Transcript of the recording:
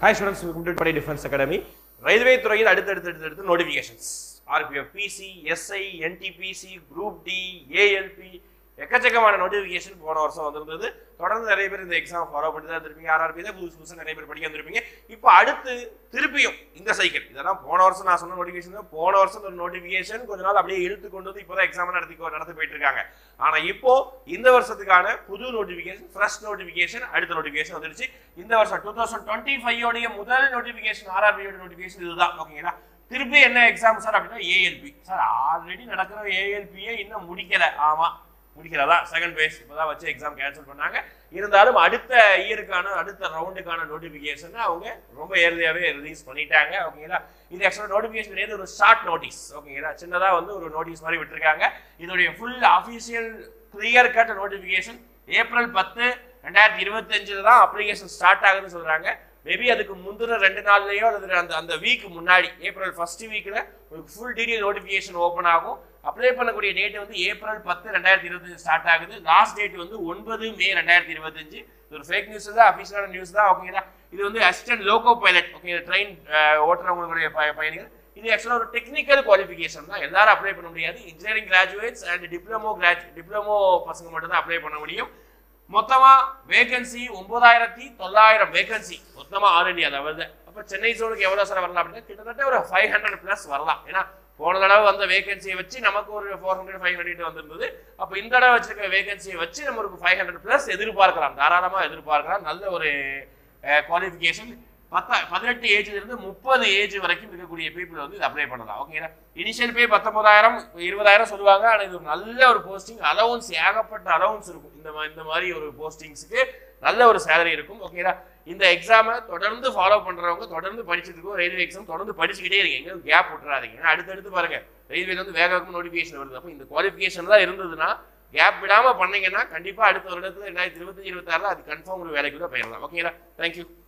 Hi students complete படை defence academy railway துறையில் அடுத்தடுத்து அடுத்தடுத்து notifications RPF PC SI NTPC group D ALP எக்கச்சக்கமான நோட்டிஃபிகேஷன் போன வருஷம் வந்திருந்தது. தொடர்ந்து நிறைய பேர் இந்த எக்ஸாம் ஃபாலோ பண்ணி தான் இருந்திருப்பீங்க. ஆர்ஆர்பி தான் புதுசு புதுசாக நிறைய பேர் படிக்க வந்திருப்பீங்க. இப்போ அடுத்து திருப்பியும் இந்த சைக்கிள் இதெல்லாம் போன வருஷம் நான் சொன்ன நோட்டிஃபிகேஷன் தான். போன வருஷம் ஒரு நோட்டிஃபிகேஷன் கொஞ்ச நாள் அப்படியே இழுத்து கொண்டு வந்து இப்போதான் எக்ஸாம் நடத்தி நடத்தி போயிட்டு இருக்காங்க ஆனால் இப்போ இந்த வருஷத்துக்கான புது நோட்டிஃபிகேஷன் ஃப்ரெஷ் நோட்டிஃபிகேஷன் அடுத்த நோட்டிஃபிகேஷன் வந்துருச்சு இந்த வருஷம் டூ தௌசண்ட் டுவெண்ட்டி ஃபைவோடைய முதல் நோட்டிஃபிகேஷன் ஆர்ஆர்பியோட நோட்டிஃபிகேஷன் இதுதான். ஓகேங்களா? திருப்பி என்ன எக்ஸாம் சார் அப்படின்னா ஏஎல்பி சார் ஆல்ரெடி நடக்கிற ஏஎல்பியே இன்னும் முடிக்கல. ஆமாம் முடிக்கிறதா செகண்ட் பேஸ் இப்போதான் வச்சு எக்ஸாம் கேன்சல் பண்ணாங்க. இருந்தாலும் அடுத்த இயருக்கான அடுத்த ரவுண்டுக்கான நோட்டிஃபிகேஷன் அவங்க ரொம்ப ஏர்லியாகவே ரிலீஸ் பண்ணிட்டாங்க. ஓகேங்களா? இது ஆக்சுவலாக நோட்டிஃபிகேஷன் கிடையாது ஒரு ஷார்ட் நோட்டீஸ் ஓகேங்களா? சின்னதாக வந்து ஒரு நோட்டீஸ் மாதிரி விட்டுருக்காங்க. இதோடைய full official clear cut notification April பத்து ரெண்டாயிரத்தி இருபத்தஞ்சில் தான் அப்ளிகேஷன் ஸ்டார்ட் ஆகுதுன்னு சொல்கிறாங்க மேபி அதுக்கு முந்தின ரெண்டு நாள்லையோ அல்லது அந்த அந்த வீக் முன்னாடி ஏப்ரல் ஃபர்ஸ்ட் வீக்கில் உங்களுக்கு ஃபுல் டீடைல் நோட்டிஃபிகேஷன் ஓப்பன் ஆகும். அப்ளை பண்ணக்கூடிய டேட் வந்து ஏப்ரல் பத்து ரெண்டாயிரத்தி இருபத்தஞ்சு ஸ்டார்ட் ஆகுது. லாஸ்ட் டேட் வந்து ஒன்பது மே ரெண்டாயிரத்தி இருபத்தஞ்சு. ஒரு ஃபேக் நியூஸ் தான் அஃபிஷியலான நியூஸ் தான் ஓகேங்களா இது வந்து assistant loco pilot okay train ஓட்டுறவங்களுடைய ப- பயணிகள். இது ஆக்சுவலாக ஒரு டெக்னிக்கல் குவாலிஃபிகேஷன் தான். எல்லாரும் அப்ளை பண்ண முடியாது. இன்ஜினியரிங் கிராஜுவேட்ஸ் அண்ட் டிப்ளமோ கிராஜு டிப்ளமோ பசங்க மட்டும் தான் அப்ளை பண்ண முடியும். மொத்தமாக வேகன்சி ஒன்பதாயிரத்தி தொள்ளாயிரம் வேகன்சி மொத்தமாக ஆல் இண்டியா வருது. அப்போ சென்னை ஜோனுக்கு எவ்வளோ சார் வரலாம் அப்படின்னா? கிட்டத்தட்ட ஒரு ஃபைவ் ஹண்ட்ரட் ப்ளஸ் வரலாம். ஏன்னா போன தடவை வந்த வேகன்சியை வச்சு நமக்கு ஒரு ஃபோர் ஹண்ட்ரட் ஃபைவ் ஹண்ட்ரட் வந்திருந்தது. அப்போ இந்த தடவை வச்சிருக்க வேகன்சியை வச்சு நம்ம ஒரு ஃபைவ் ஹண்ட்ரட் ப்ளஸ் எதிர்பார்க்கலாம். தாராளமாக எதிர்பார்க்கலாம். நல்ல ஒரு குவாலிஃபிகேஷன் பத்தா பதினெட்டு ஏஜ்லேருந்து முப்பது ஏஜ் வரைக்கும் இருக்கக்கூடிய பீப்புள் வந்து இது அப்ளை பண்ணலாம். ஓகேங்களா இனிஷியல் பே பத்தொன்பதாயிரம் இருபதாயிரம் சொல்லுவாங்க. ஆனால் இது ஒரு நல்ல ஒரு போஸ்டிங் அலவுன்ஸ் ஏகப்பட்ட அலவுன்ஸ் இருக்கும். இந்த இந்த மாதிரி ஒரு போஸ்டிங்ஸுக்கு நல்ல ஒரு சேலரி இருக்கும். ஓகேங்களா இந்த எக்ஸாமை தொடர்ந்து ஃபாலோ பண்ணுறவங்க தொடர்ந்து படிச்சதுக்கும் ரயில்வே எக்ஸாம் தொடர்ந்து படிச்சுக்கிட்டே இருக்கீங்க எங்கேயும் கேப் விட்டுறாதீங்க. ஏன்னா அடுத்தடுத்து பாருங்கள் ரயில்வேல வந்து வேக வேகமாக நோட்டிஃபிகேஷன் வருது. அப்போ இந்த குவாலிஃபிகேஷன் தான் இருந்ததுன்னா கேப் விடாமல் பண்ணீங்கன்னா கண்டிப்பாக அடுத்த வருடத்தில் ரெண்டாயிரத்தி இருபத்தஞ்சு இருபத்தாறுல அது கன்ஃபார்ம் ஒரு வேலைக்குள்ளே போயிடலாம். ஓகேங்களா தேங்க்யூ